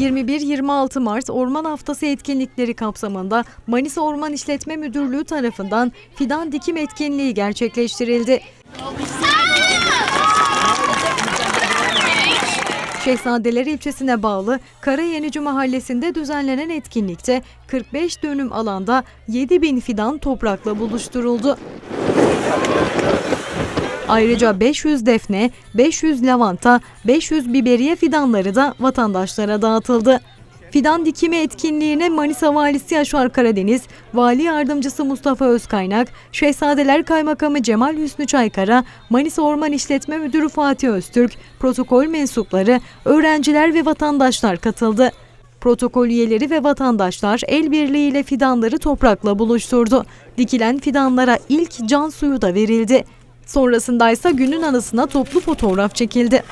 21-26 Mart Orman Haftası etkinlikleri kapsamında Manisa Orman İşletme Müdürlüğü tarafından fidan dikim etkinliği gerçekleştirildi. Şehzadeler ilçesine bağlı Karayenici mahallesinde düzenlenen etkinlikte 45 dönüm alanda 7 bin fidan toprakla buluşturuldu. Ayrıca 500 defne, 500 lavanta, 500 biberiye fidanları da vatandaşlara dağıtıldı. Fidan dikimi etkinliğine Manisa Valisi Yaşar Karadeniz, Vali Yardımcısı Mustafa Özkaynak, Şehzadeler Kaymakamı Cemal Hüsnü Çaykara, Manisa Orman İşletme Müdürü Fatih Öztürk, protokol mensupları, öğrenciler ve vatandaşlar katıldı. Protokol üyeleri ve vatandaşlar el birliğiyle fidanları toprakla buluşturdu. Dikilen fidanlara ilk can suyu da verildi. Sonrasında ise günün anısına toplu fotoğraf çekildi.